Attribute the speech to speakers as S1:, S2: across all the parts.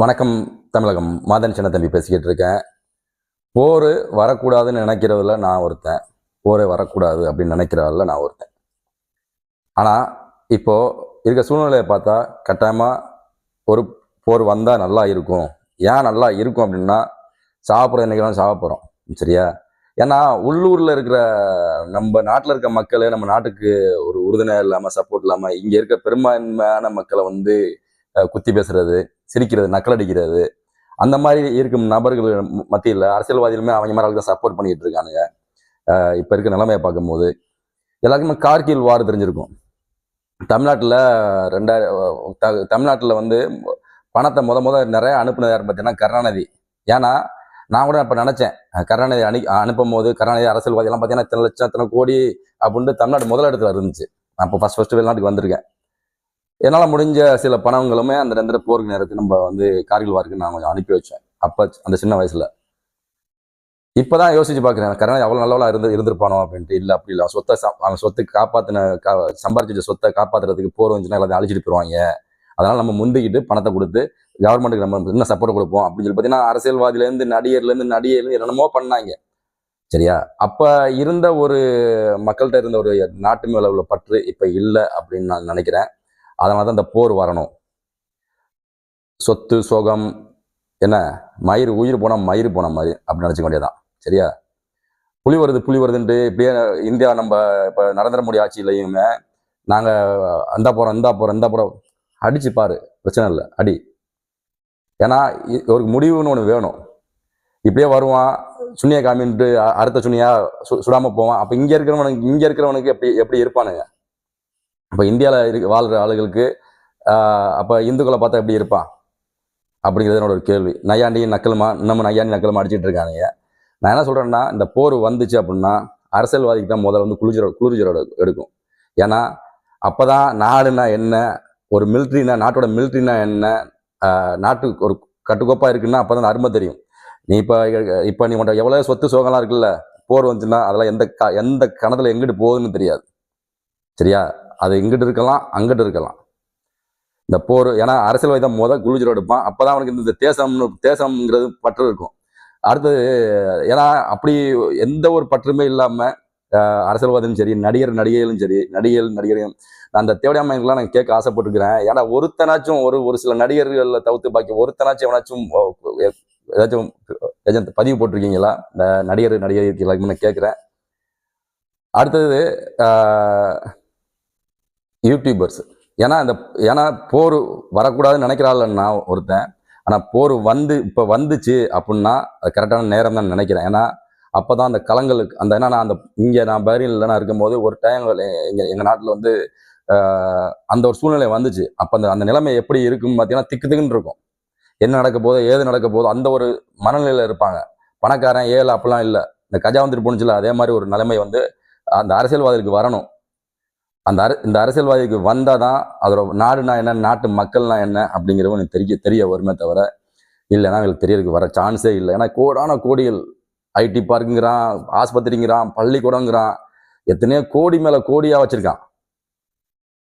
S1: வணக்கம் தமிழகம். மாதன் சின்ன தம்பி பேசிக்கிட்டு இருக்கேன். போர் வரக்கூடாதுன்னு நினைக்கிறதுல நான் ஒருத்தன். போரே வரக்கூடாது அப்படின்னு நினைக்கிறவரில் நான் ஒருத்தன். ஆனால் இப்போது இருக்க சூழ்நிலையை பார்த்தா கட்டாயமாக ஒரு போர் வந்தால் நல்லா இருக்கும். ஏன் நல்லா இருக்கும் அப்படின்னா சாப்பிட்ற என்னைக்கு சாப்பிட்றோம் போகிறோம் சரியா? ஏன்னா உள்ளூரில் இருக்கிற நம்ம நாட்டில் இருக்க மக்களே நம்ம நாட்டுக்கு ஒரு உறுதுணை இல்லாமல் சப்போர்ட் இல்லாமல் இங்கே இருக்க பெரும்பான்மையான மக்களை வந்து குத்தி பேசுறது சிரிக்கிறது நக்கலடிக்கிறது அந்த மாதிரி இருக்கும் நபர்கள் மத்தியில் அரசியல்வாதிகளுமே அவங்க மாதிரி தான் சப்போர்ட் பண்ணிட்டு இருக்கானுங்க. இப்போ இருக்க நிலைமையை பார்க்கும்போது எல்லாருக்குமே கார்கில் வார் தெரிஞ்சிருக்கும். தமிழ்நாட்டில் ரெண்டாயிரம் தமிழ்நாட்டில் வந்து பணத்தை முத முத நிறைய அனுப்புனது யார் பார்த்தீங்கன்னா கருணாநிதி. ஏன்னா நான் கூட இப்போ நினச்சேன் கருணாநிதி அனு அனுப்பும் போது கருணாநிதி அரசியல்வாதிகள்லாம் பார்த்தீங்கன்னா இத்தனை லட்சம் இத்தனை கோடி அப்படின்ட்டு தமிழ்நாடு முதல் இடத்துல இருந்துச்சு. நான் இப்போ ஃபர்ஸ்ட் ஃபஸ்ட்டு வெளிநாட்டுக்கு வந்திருக்கேன். என்னால் முடிஞ்ச சில பணங்களுமே அந்த ரெண்டு போருக்கு நேரத்துக்கு நம்ம வந்து கார்கில் வாருக்கு நான் கொஞ்சம் அனுப்பி வச்சேன். அப்போ அந்த சின்ன வயசுல. இப்போதான் யோசிச்சு பார்க்குறேன் கரெக்டாக எவ்வளோ நல்லவளா இருந்து இருந்திருப்பானோ? அப்படின்ட்டு. இல்லை அப்படி இல்லை. சொத்தை சா- அவன் சொத்து காப்பாற்றின கா சம்பாரிச்சு சொத்தை காப்பாற்றுறதுக்கு போர் வந்துச்சுன்னா எல்லாத்தையும் அழிச்சிட்டு போயிடுவாங்க அதனால் நம்ம முந்திக்கிட்டு பணத்தை கொடுத்து கவர்மெண்ட்டுக்கு நம்ம இன்னும் சப்போர்ட் கொடுப்போம். அப்படின்னு சொல்லி பார்த்தீங்கன்னா அரசியல்வாதியிலேருந்து நடிகர்லேருந்து நடிகையிலேருந்து என்னென்னமோ பண்ணாங்க. சரியா? அப்போ இருந்த ஒரு மக்கள்கிட்ட இருந்த ஒரு நாட்டு மேல உள்ள பற்று இப்போ இல்லை அப்படின்னு நான் நினைக்கிறேன். அதனால தான் இந்த போர் வரணும். சொத்து சோகம் என்ன? மயிர் உயிர் போனால் மயிர் போன மாதிரி அப்படின்னு நினச்சிக்க வேண்டியதான் சரியா? புலி வருது புலி வருதுன்ட்டு இப்படியே இந்தியா நம்ம இப்போ நரேந்திர மோடி ஆட்சியிலையுமே நாங்கள் அந்த போகிறோம் இந்த போகிறோம் இந்த போகிறோம் அடிச்சு பாரு பிரச்சனை இல்லை அடி. ஏன்னா இ- ஒரு முடிவுன்னு ஒன்று வேணும். இப்படியே வருவான் சுனிய காமின்ட்டு அடுத்த சுனியா சு சுடாமல் போவான். அப்போ இங்கே இருக்கிறவனுக்கு இங்கே இருக்கிறவனுக்கு எப்படி எப்படி இருப்பானுங்க? இப்போ இந்தியாவில் இருக்க வாழ்கிற ஆளுகளுக்கு அப்போ இந்துக்களை பார்த்தா எப்படி இருப்பான் அப்படிங்கிறது என்னோட ஒரு கேள்வி. நையாண்டி நக்கலுமா இன்னமும் நையாண்டி நக்கலுமா அடிச்சுட்டு இருக்காங்க நான் என்ன சொல்கிறேன்னா இந்த போர் வந்துச்சு அப்படின்னா அரசியல்வாதிக்கு தான் முதல்ல வந்து குளிர்ஜர குளிர்ஜரோட எடுக்கும். ஏன்னா அப்போ தான் நாடுனா என்ன ஒரு மிலிட்ரினா நாட்டோட மிலிட்ரினா என்ன நாட்டு நாட்டுக்கு ஒரு கட்டுக்கோப்பாக இருக்குன்னா அப்போ தான் அருமை தெரியும். நீ இப்போ இப்போ நீ உன்ட்ட எவ்வளோ சொத்து சோகம்லாம் இருக்குல்ல போர் வந்துச்சுன்னா அதெல்லாம் எந்த க எந்த கணத்தில் எங்கிட்டு போகுதுன்னு தெரியாது. சரியா? அது இங்கிட்டு இருக்கலாம் அங்கிட்டு இருக்கலாம். இந்த போர் ஏன்னா அரசியல்வாதி தான் முத குளிஜர் எடுப்பான். அப்போ தான் அவனுக்கு இந்த தேசம்னு தேசம்ங்கிறது பற்று இருக்கும். அடுத்தது ஏன்னா அப்படி எந்த ஒரு பற்றுமே இல்லாமல் அரசியல்வாதியும் சரி நடிகர் நடிகைகளும் சரி நடிகைகள் நடிகரையும் நான் அந்த தேவடியாமைக்கெல்லாம் நான் கேட்க ஆசைப்பட்டுக்கிறேன் ஏன்னா ஒருத்தனாச்சும் ஒரு ஒரு சில நடிகர்களில் தவிர்த்து பாக்கி ஒருத்தனாச்சும் எவனாச்சும் ஏதாச்சும் ஏஜென்ட் பதிவு போட்டிருக்கீங்களா? இந்த நடிகர் நடிகர் எல்லாருக்குமே நான் கேட்குறேன். அடுத்தது யூடியூபர்ஸ் ஏன்னா இந்த ஏன்னா போர் வரக்கூடாதுன்னு நினைக்கிறாள் நான் ஒருத்தன். ஆனால் போர் வந்து இப்போ வந்துச்சு அப்படின்னா அது கரெக்டான நேரம் தான் நினைக்கிறேன். ஏன்னா அப்போ தான் அந்த களங்களுக்கு அந்த என்னன்னா அந்த இங்கே நான் பஹ்ரைனில் நான் இருக்கும்போது ஒரு டைம் எங்கள் எங்கள் நாட்டில் வந்து அந்த ஒரு சூழ்நிலை வந்துச்சு. அப்போ அந்த அந்த நிலைமை எப்படி இருக்குன்னு பார்த்தீங்கன்னா திக்கு திக்குன்னு இருக்கும். என்ன நடக்க போதோ ஏது நடக்க போதோ அந்த ஒரு மனநிலையில் இருப்பாங்க. பணக்காரன் ஏழை அப்படிலாம் இல்லை. இந்த கஜா வந்துட்டு போணுச்சுல அதே மாதிரி ஒரு நிலைமை வந்து அந்த அரசியல்வாதிகளுக்கு வரணும். அந்த அர இந்த அரசியல்வாதிக்கு வந்தால் தான் அதோட நாடுனா என்ன நாட்டு மக்கள்னா என்ன அப்படிங்கிறவங்க எனக்கு தெரிய தெரிய வருமே தவிர இல்லைன்னா அவங்களுக்கு தெரியறதுக்கு வர சான்ஸே இல்லை. ஏன்னா கோடான கோடிகள் ஐடி பார்க்குங்கிறான் ஆஸ்பத்திரிங்கிறான் பள்ளிக்கூடங்கிறான் எத்தனையோ கோடி மேலே கோடியாக வச்சுருக்கான்.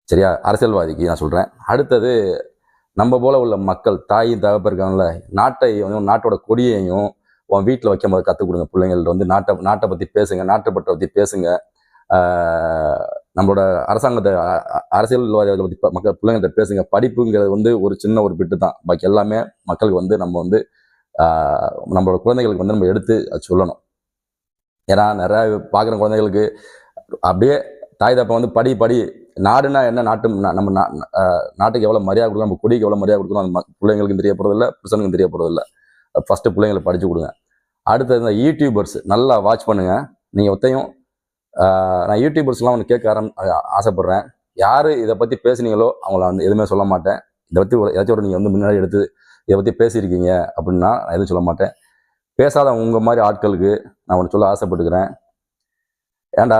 S1: சரியா? அரசியல்வாதிக்கு நான் சொல்கிறேன் அடுத்தது நம்ம போல் உள்ள மக்கள் தாயும் தகப்ப இருக்காங்கல்ல நாட்டையும் நாட்டோட கொடியையும் உன் வீட்டில் வைக்கும் போது கற்றுக் கொடுங்க. பிள்ளைங்கள்ட்ட வந்து நாட்டை நாட்டை பற்றி பேசுங்க நாட்டுப்பற்றை பற்றி பேசுங்க. நம்மளோட அரசாங்கத்தை அரசியல்வாதிகளை பற்றி மக்கள் பிள்ளைங்கள்ட்ட பேசுங்க. படிப்புங்கிறது வந்து ஒரு சின்ன ஒரு பிட்டு தான். பாக்கி எல்லாமே மக்களுக்கு வந்து நம்ம வந்து நம்மளோட குழந்தைகளுக்கு வந்து நம்ம எடுத்து அது சொல்லணும். ஏன்னா நிறைய பார்க்குற குழந்தைகளுக்கு அப்படியே தாய் தப்பை வந்து படி படி நாடுனா என்ன நாட்டு நா- நம்ம நா- நாட்டுக்கு எவ்வளோ மரியாதை கொடுக்கணும் நம்ம குடிக்கு எவ்வளோ மரியாதை கொடுக்கணும் அந்த பிள்ளைங்களுக்கும் தெரிய போகிறதில்ல புருஷனுக்கும் தெரிய போகிறதில்ல ஃபஸ்ட்டு பிள்ளைங்களை படித்து கொடுங்க. அடுத்தது இந்த யூடியூபர்ஸ் நல்லா வாட்ச் பண்ணுங்கள் நீங்கள் ஒத்தையும் நான் யூடியூபர்ஸ்லாம் ஒன்று கேட்க ஆரம் ஆசைப்பட்றேன் ஆசைப்படுறேன். யார் இதை பற்றி பேசுனீங்களோ அவங்கள வந்து எதுவுமே சொல்ல மாட்டேன். இதை பற்றி ஒரு ஏதாச்சும் ஒரு நீங்கள் வந்து முன்னாடி எடுத்து இதை பற்றி பேசியிருக்கீங்க அப்படின்னா நான் எதுவும் சொல்ல மாட்டேன். பேசாத உங்கள் மாதிரி ஆட்களுக்கு நான் ஒன்று சொல்ல ஆசைப்பட்டுக்கிறேன். ஏன்டா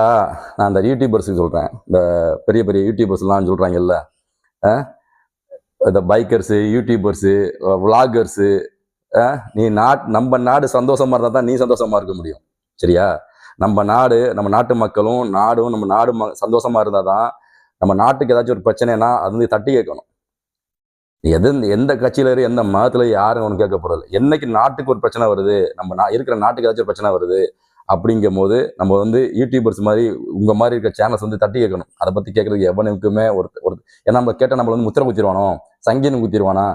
S1: நான் அந்த யூடியூபர்ஸுக்கு சொல்கிறேன் இந்த பெரிய பெரிய யூடியூபர்ஸ்லாம் சொல்கிறாங்கல்ல இந்த பைக்கர்ஸு யூடியூபர்ஸு விளாகர்ஸு நீ நாட் நம்ம நாடு சந்தோஷமாக இருந்தால் தான் நீ சந்தோஷமாக இருக்க முடியும். சரியா? நம்ம நாடு நம்ம நாட்டு மக்களும் நாடும் நம்ம நாடு ம சந்தோஷமா இருந்தால் தான் நம்ம நாட்டுக்கு ஏதாச்சும் ஒரு பிரச்சனைனா அது வந்து தட்டி கேட்கணும். எது எந்த கட்சியில இரு எந்த மதத்துல யாரும் ஒன்று கேட்க போறது என்னைக்கு நாட்டுக்கு ஒரு பிரச்சனை வருது நம்ம நா- இருக்கிற நாட்டுக்கு ஏதாச்சும் ஒரு பிரச்சனை வருது அப்படிங்கும் போது நம்ம வந்து யூடியூபர்ஸ் மாதிரி உங்க மாதிரி இருக்க சேனல்ஸ் வந்து தட்டி கேட்கணும். அதை பத்தி கேட்கறதுக்கு எவனுக்குமே ஒரு ஒரு ஏன்னா நம்ம கேட்டால் நம்மள வந்து முத்திர குத்திடுவானோ சங்கீனம் குத்திடுவானா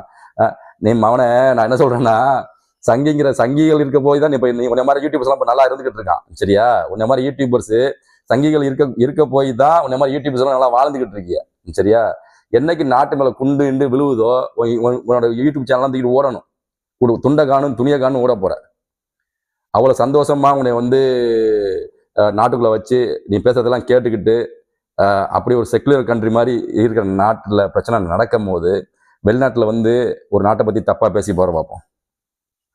S1: நீ மவனை நான் என்ன சொல்றேன்னா சங்கிங்கிற சங்கிகள் இருக்க போய் தான் இப்போ நீ உன்ன மாதிரி யூடியூபர்ஸ்லாம் நல்லா இருந்துகிட்டு இருக்கான் சரியா? உன்ன மாதிரி யூடியூபர்ஸ் சங்கிகள் இருக்க இருக்க போய் தான் உன்ன மாதிரி யூடியூபர்ஸ்லாம் நல்லா வாழ்ந்துகிட்டு இருக்கிய சரியா? என்னைக்கு நாட்டு மேலே குண்டு இண்டு விழுவுதோ உன்னோட யூடியூப் சேனல்லாம் தூக்கிட்டு ஓடணும். ஒரு துண்டை காணும் துணியை காணும் ஓட போற. அவ்வளோ சந்தோஷமா உன்னை வந்து நாட்டுக்குள்ளே வச்சு நீ பேசுறதெல்லாம் கேட்டுக்கிட்டு அப்படி ஒரு செக்குலர் கண்ட்ரி மாதிரி இருக்கிற நாட்டில் பிரச்சனை நடக்கும் போது வெளிநாட்டில் வந்து ஒரு நாட்டை பற்றி தப்பாக பேசி போகிற பார்ப்போம்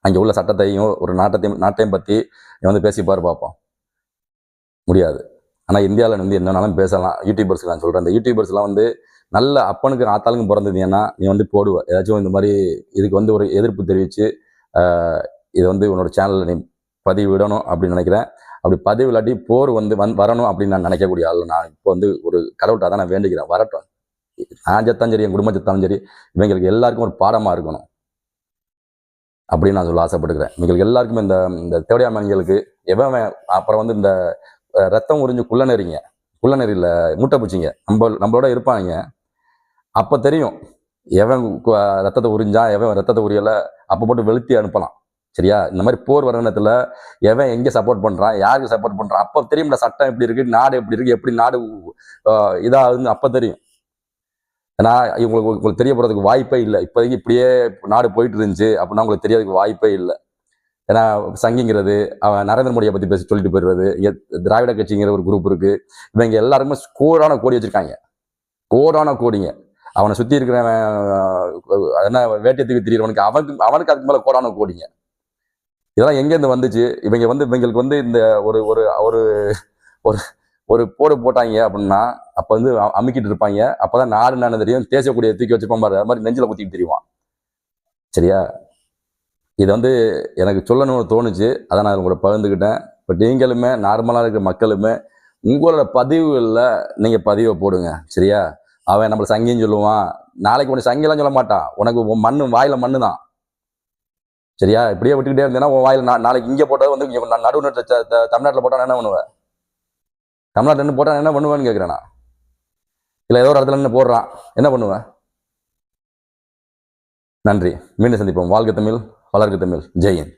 S1: அங்கே உள்ள சட்டத்தையும் ஒரு நாட்டத்தையும் நாட்டையும் பற்றி நீ வந்து பேசி பார்ப்போம் முடியாது. ஆனால் இந்தியாவில் வந்து வேணாலும் பேசலாம். யூடியூபர்ஸ்க்கு நான் சொல்கிறேன் இந்த யூடியூபர்ஸ்லாம் வந்து நல்ல அப்பனுக்கு ஆத்தாளுக்கும் பிறந்ததுன்னா நீ வந்து போடுவ. ஏதாச்சும் இந்த மாதிரி இதுக்கு வந்து ஒரு எதிர்ப்பு தெரிவித்து இதை வந்து உன்னோட சேனலில் நீ பதிவு விடணும் அப்படின்னு நினைக்கிறேன். அப்படி பதிவு இல்லாட்டி போர் வந்து வந் வரணும் அப்படின்னு நான் நினைக்கக்கூடிய ஆள் நான் இப்போ வந்து ஒரு கடவுள்கிட்ட தான் நான் வேண்டிக்கிறேன் வரட்டும். நான் செத்தாலும் சரி என் குடும்ப செத்தாலும் சரி இவங்களுக்கு எல்லாருக்கும் ஒரு பாடமாக இருக்கணும். அப்படின்னு நான் சொல்ல ஆசைப்பட்டுக்கிறேன் இவங்களுக்கு எல்லாருக்குமே இந்த இந்த தேவடியா மனிதர்களுக்கு எவன் அப்புறம் வந்து இந்த ரத்தம் உறிஞ்சு குள்ளநெறிங்க குள்ளநெறியில் மூட்டை பூச்சிங்க நம்ம நம்மளோட இருப்பாங்க. அப்போ தெரியும். எவன் ரத்தத்தை உறிஞ்சான் எவன் ரத்தத்தை உரியலை அப்போ போட்டு வெளுத்தி அனுப்பலாம். சரியா? இந்த மாதிரி போர் வரணத்தில் எவன் எங்கே சப்போர்ட் பண்ணுறான் யாருக்கு சப்போர்ட் பண்ணுறான் அப்போ தெரியும்ல சட்டம் எப்படி இருக்குது நாடு எப்படி இருக்குது எப்படி நாடு இதாகுதுன்னு அப்போ தெரியும். ஏன்னா இவங்களுக்கு உங்களுக்கு தெரிய போகிறதுக்கு வாய்ப்பே இல்லை. இப்போதைக்கு இப்படியே நாடு போயிட்டு இருந்துச்சு அப்படின்னா உங்களுக்கு தெரியாதுக்கு வாய்ப்பே இல்லை. ஏன்னா சங்கிங்கிறது அவன் நரேந்திர மோடியை பற்றி பேசி சொல்லிட்டு போயிடுறது. இங்கே திராவிட கட்சிங்கிற ஒரு குரூப் இருக்குது இவங்க எல்லாருமே கோடான கோடி வச்சுருக்காங்க. கோடான கோடிங்க. அவனை சுற்றி இருக்கிறவன் என்ன வேட்டியத்துக்கு திரியறவனுக்கு அவனுக்கு அவனுக்கு அதுக்கு மேலே கோடான கோடிங்க. இதெல்லாம் எங்கேருந்து வந்துச்சு? இவங்க வந்து இவங்களுக்கு வந்து இந்த ஒரு ஒரு ஒரு ஒரு போடு போட்டாங்க அப்படின்னா அப்போ வந்து அமுக்கிட்டு இருப்பாங்க. அப்போதான் நாடு நானு தெரியும் தேசக்கூடிய தூக்கி வச்சிருப்பான் பாரு. அது மாதிரி நெஞ்சில் குத்திட்டு தெரியுவான் சரியா? இது வந்து எனக்கு சொல்லணும்னு தோணுச்சு. அதை நான் உங்களை பகிர்ந்துக்கிட்டேன். இப்போ நீங்களுமே நார்மலாக இருக்கிற மக்களுமே உங்களோட பதிவுகளில் நீங்கள் பதிவை போடுங்க. சரியா? அவன் நம்மளை சங்கின்னு சொல்லுவான். நாளைக்கு உனக்கு சங்கிலாம் சொல்ல மாட்டான். உனக்கு உன் மண்ணு மண்ணு தான் சரியா? இப்படியே விட்டுக்கிட்டே இருந்தேன்னா உன் வாயில் நாளைக்கு இங்கே போட்டது வந்து நடுவு தமிழ்நாட்டில் போட்டால் என்ன பண்ணுவேன்? தமிழ்நாட்டில் நின்று போட்டால் என்ன பண்ணுவேன்னு கேட்குறேன் இல்லை ஏதோ ஒரு இடத்துல நின்று போடுறான் என்ன பண்ணுவேன்? நன்றி. மீண்டும் சந்திப்போம். வாழ்க தமிழ் வளர்க தமிழ். ஜெயின்